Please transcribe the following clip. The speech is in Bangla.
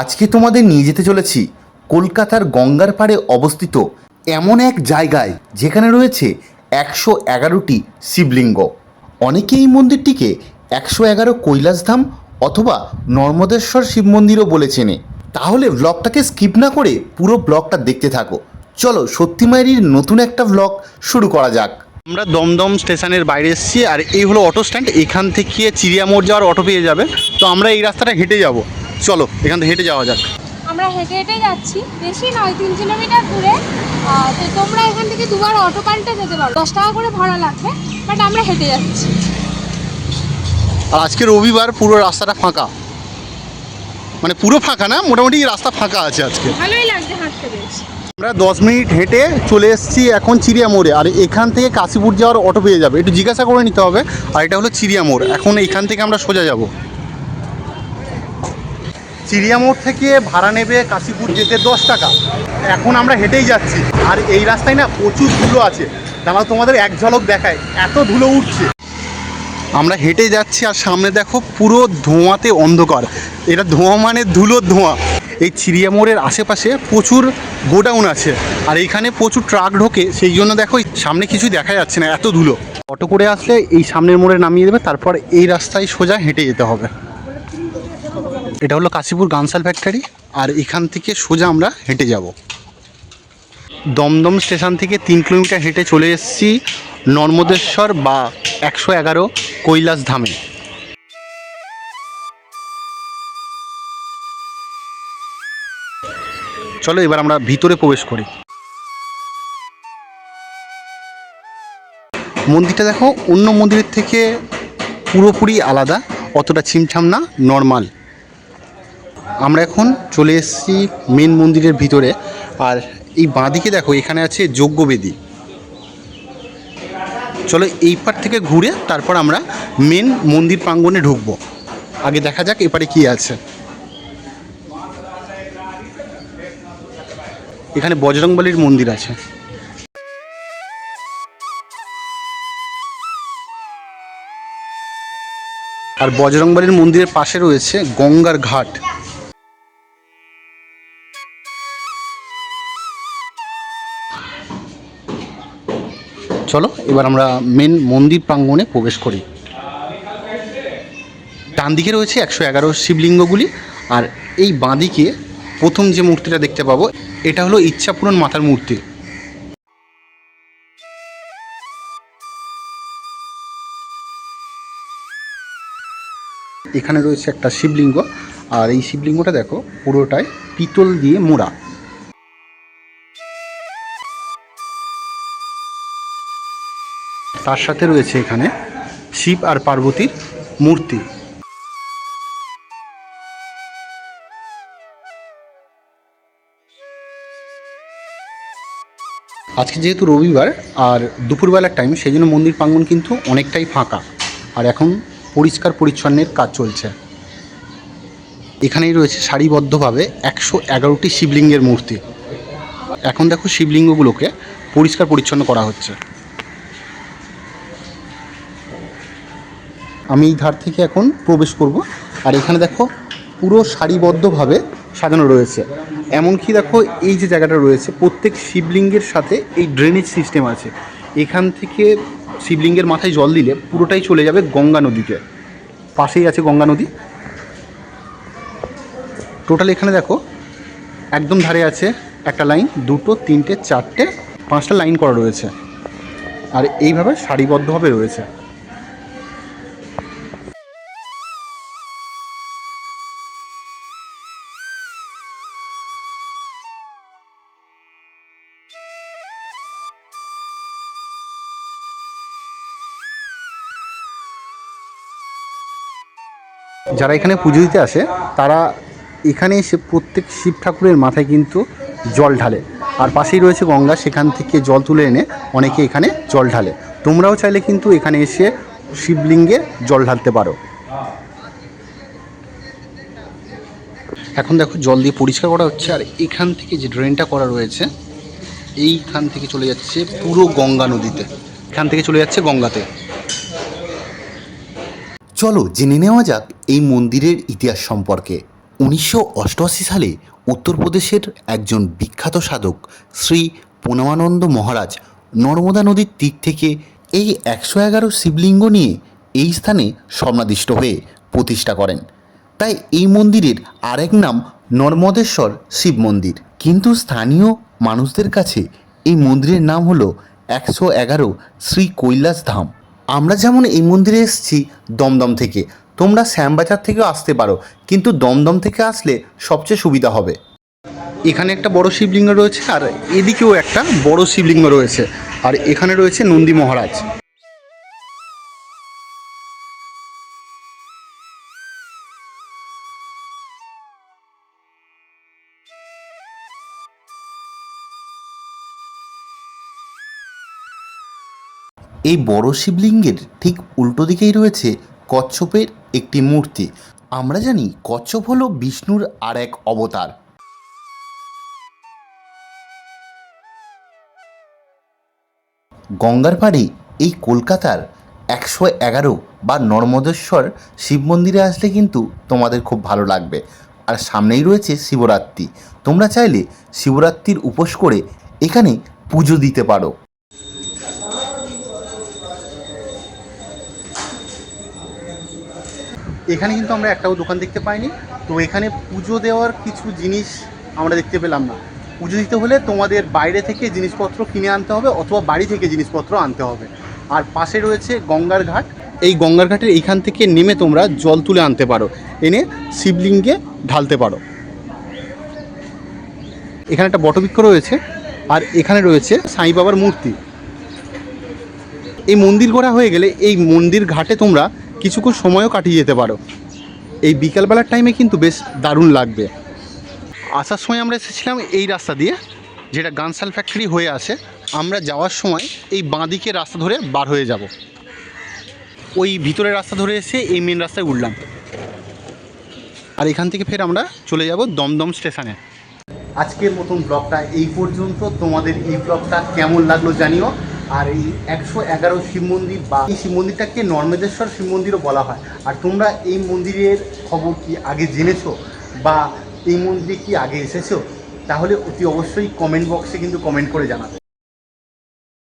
আজকে তোমাদের নিয়ে যেতে চলেছি কলকাতার গঙ্গার পাড়ে অবস্থিত এমন এক জায়গায় যেখানে রয়েছে একশো এগারোটি শিবলিঙ্গ। অনেকে এই মন্দিরটিকে একশো এগারো কৈলাসধাম অথবা নর্মদেশ্বর শিব মন্দিরও বলে চেনে। তাহলে ব্লগটাকে স্কিপ না করে পুরো ব্লগটা দেখতে থাকো। চলো সত্যিমায়েরির নতুন একটা ব্লগ শুরু করা যাক। আমরা দমদম স্টেশনের বাইরে এসেছি আর এই হলো অটো স্ট্যান্ড। এখান থেকে চিড়িয়া মোড় যাওয়ার অটো পেয়ে যাবে। তো আমরা এই রাস্তাটা হেঁটে যাব। চলো এখান থেকে হেঁটে যাওয়া যাক। আমরা হেঁটে হেঁটে যাচ্ছি বেশি নয় তিন কিলোমিটার দূরে। তো তোমরা এখান থেকে দুবার অটো পাল্টে যেতে পারো। দশ টাকা করে ভাড়া লাগবে বাট আমরা হেঁটে যাচ্ছি। আর আজকে রবিবার পুরো রাস্তাটা ফাঁকা। মানে পুরো ফাঁকা না মোটামুটি রাস্তা ফাঁকা আছে আজকে। ভালোই লাগছে হাঁটতে বেশ। আমরা দশ মিনিট হেঁটে চলে এসেছি এখন চিড়িয়া মোড়ে আর এখান থেকে কাশীপুর যাওয়ার অটো পেয়ে যাবে। একটু জিজ্ঞাসা করে নিতে হবে আর এটা হলো চিড়িয়া মোড়। এখন এখান থেকে আমরা সোজা যাব। চিড়িয়া মোড় থেকে ভাড়া নেবে কাশীপুর যেতে দশ টাকা। এখন আমরা হেঁটেই যাচ্ছি। আর এই রাস্তায় না প্রচুর ধুলো আছে। দাঁড়াও, তোমাদের এক ঝলক দেখায় এত ধুলো উঠছে। আমরা হেঁটে যাচ্ছি আর সামনে দেখো পুরো ধোঁয়াতে অন্ধকার। এটা ধোঁয়া মানে ধুলোর ধোঁয়া। এই চিড়িয়া মোড়ের আশেপাশে প্রচুর গোডাউন আছে। আর এইখানে প্রচুর ট্রাক ঢোকে। সেই জন্য দেখো সামনে কিছুই দেখা যাচ্ছে না, এত ধুলো। অটো করে আসলে এই সামনের মোড়ে নামিয়ে দেবে। তারপর এই রাস্তায় সোজা হেঁটে যেতে হবে। এটা হলো কাশীপুর গানসাল ফ্যাক্টরি আর এখান থেকে সোজা আমরা হেঁটে যাব। দমদম স্টেশন থেকে তিন কিলোমিটার হেঁটে চলে এসেছি নর্মদেশ্বর বা একশো এগারো কৈলাস ধামে। চলো এবার আমরা ভিতরে প্রবেশ করি। মন্দিরটা দেখো, অন্য মন্দিরের থেকে পুরোপুরি আলাদা, অতটা ছিমছাম না নর্মাল আমরা এখন চলে এসেছি মেন মন্দিরের ভিতরে। আর এই বাঁদিকে দেখো, এখানে আছে যজ্ঞবেদী। চলো এই পার থেকে ঘুরে তারপর আমরা মেন মন্দির প্রাঙ্গণে ঢুকবো। আগে দেখা যাক এপারে কি আছে। এখানে বজরংবলির মন্দির আছে। আর বজরংবলির মন্দিরের পাশে রয়েছে গঙ্গার ঘাট। চলো, এবার আমরা মেন মন্দির প্রাঙ্গণে প্রবেশ করি। ডান দিকে রয়েছে একশো এগারো শিবলিঙ্গগুলি, আর এই বাঁদিকে প্রথম যে মূর্তিটা দেখতে পাবো, এটা হলো ইচ্ছাপূরণ মাতার মূর্তি। এখানে রয়েছে একটা শিবলিঙ্গ, আর এই শিবলিঙ্গটা দেখো পুরোটাই পিতল দিয়ে মোড়া। তার সাথে রয়েছে এখানে শিব আর পার্বতীর মূর্তি। আজকে যেহেতু রবিবার, আর দুপুরবেলার টাইম সেই জন্য মন্দির প্রাঙ্গণ কিন্তু অনেকটাই ফাঁকা। আর এখন পরিষ্কার পরিচ্ছন্নের কাজ চলছে। এখানেই রয়েছে সারিবদ্ধভাবে একশো এগারোটি শিবলিঙ্গের মূর্তি। এখন দেখো শিবলিঙ্গগুলোকে পরিষ্কার পরিচ্ছন্ন করা হচ্ছে। আমি এই ধার থেকে এখন প্রবেশ করব। আর এখানে দেখো পুরো সারিবদ্ধভাবে সাজানো রয়েছে। এমনকি দেখো এই যে জায়গাটা রয়েছে, প্রত্যেক শিবলিঙ্গের সাথে এই ড্রেনেজ সিস্টেম আছে। এখান থেকে শিবলিঙ্গের মাথায় জল দিলে পুরোটাই চলে যাবে গঙ্গা নদীতে। পাশেই আছে গঙ্গা নদী। টোটাল এখানে দেখো একদম ধারে আছে একটা লাইন দুটো, তিনটে, চারটে, পাঁচটা লাইন করা রয়েছে। আর এইভাবে সারিবদ্ধভাবে রয়েছে। যারা এখানে পুজো দিতে আসে, তারা এখানে এসে প্রত্যেক শিব ঠাকুরের মাথায় কিন্তু জল ঢালে। আর পাশেই রয়েছে গঙ্গা, সেখান থেকে জল তুলে এনে অনেকে এখানে জল ঢালে। তোমরাও চাইলে কিন্তু এখানে এসে শিবলিঙ্গে জল ঢালতে পারো। এখন দেখো, জল দিয়ে পরিষ্কার করা হচ্ছে, আর এখান থেকে যে ড্রেনটা করা রয়েছে, এইখান থেকে চলে যাচ্ছে পুরো গঙ্গা নদীতে। এখান থেকে চলে যাচ্ছে গঙ্গাতে। চলো জেনে নেওয়া যাক এই মন্দিরের ইতিহাস সম্পর্কে। উনিশশো অষ্টআশি সালে উত্তরপ্রদেশের একজন বিখ্যাত সাধক শ্রী পূর্ণমানন্দ মহারাজ নর্মদা নদীর তীর থেকে এই একশো এগারো শিবলিঙ্গ নিয়ে এই স্থানে স্বর্ণাদিষ্ট হয়ে প্রতিষ্ঠা করেন। তাই এই মন্দিরের আরেক নাম নর্মদেশ্বর শিব মন্দির। কিন্তু স্থানীয় মানুষদের কাছে এই মন্দিরের নাম হলো একশো এগারো শ্রী কৈলাস ধাম আমরা যেমন এই মন্দিরে এসেছি দমদম থেকে, তোমরা শ্যামবাজার থেকেও আসতে পারো, কিন্তু দমদম থেকে আসলে সবচেয়ে সুবিধা হবে। এখানে একটা বড় শিবলিঙ্গ রয়েছে আর এদিকেও একটা বড় শিবলিঙ্গ রয়েছে, আর এখানে রয়েছে নন্দী মহারাজ। এই বড় শিবলিঙ্গের ঠিক উল্টো দিকেই রয়েছে কচ্ছপের একটি মূর্তি। আমরা জানি কচ্ছপ হলো বিষ্ণুর আর এক অবতার। গঙ্গার পাড়ে এই কলকাতার একশো এগারো বা নর্মদেশ্বর শিব মন্দিরে আসলে কিন্তু তোমাদের খুব ভালো লাগবে। আর সামনেই রয়েছে শিবরাত্রি। তোমরা চাইলে শিবরাত্রির উপোস করে এখানে পুজো দিতে পারো। এখানে কিন্তু আমরা একটাও দোকান দেখতে পাইনি। তো এখানে পুজো দেওয়ার কিছু জিনিস আমরা দেখতে পেলাম না। পুজো দিতে হলে তোমাদের বাইরে থেকে জিনিসপত্র কিনে আনতে হবে অথবা বাড়ি থেকে জিনিসপত্র আনতে হবে। আর পাশে রয়েছে গঙ্গার ঘাট। এই গঙ্গার ঘাটের এইখান থেকে নেমে তোমরা জল তুলে আনতে পারো। এনে শিবলিঙ্গে ঢালতে পারো। এখানে একটা বটবৃক্ষ রয়েছে আর এখানে রয়েছে সাই বাবার মূর্তি। এই মন্দির ঘোরা হয়ে গেলে এই মন্দির ঘাটে তোমরা কিছুক্ষণ সময়ও কাটিয়ে যেতে পারো। এই বিকালবেলার টাইমে কিন্তু বেশ দারুণ লাগবে। আসার সময় আমরা এসেছিলাম এই রাস্তা দিয়ে, যেটা গানসাল ফ্যাক্টরি হয়ে আসে আমরা যাওয়ার সময় এই বাঁদিকে রাস্তা ধরে বার হয়ে যাব। ওই ভিতরের রাস্তা ধরে এসে এই মেন রাস্তায় উঠলাম। আর এখান থেকে ফের আমরা চলে যাব দমদম স্টেশনে। আজকের মতন ব্লগটা এই পর্যন্ত। তোমাদের এই ব্লগটা কেমন লাগল জানিও। আর এই একশো এগারো শিব মন্দির বা এই শিব মন্দিরটাকে নর্মেদেশ্বর শিব মন্দিরও বলা হয়। আর তোমরা এই মন্দিরের খবর কি আগে জেনেছো বা এই মন্দিরে কি আগে এসেছ? তাহলে অতি অবশ্যই কমেন্ট বক্সে কিন্তু কমেন্ট করে জানাবে।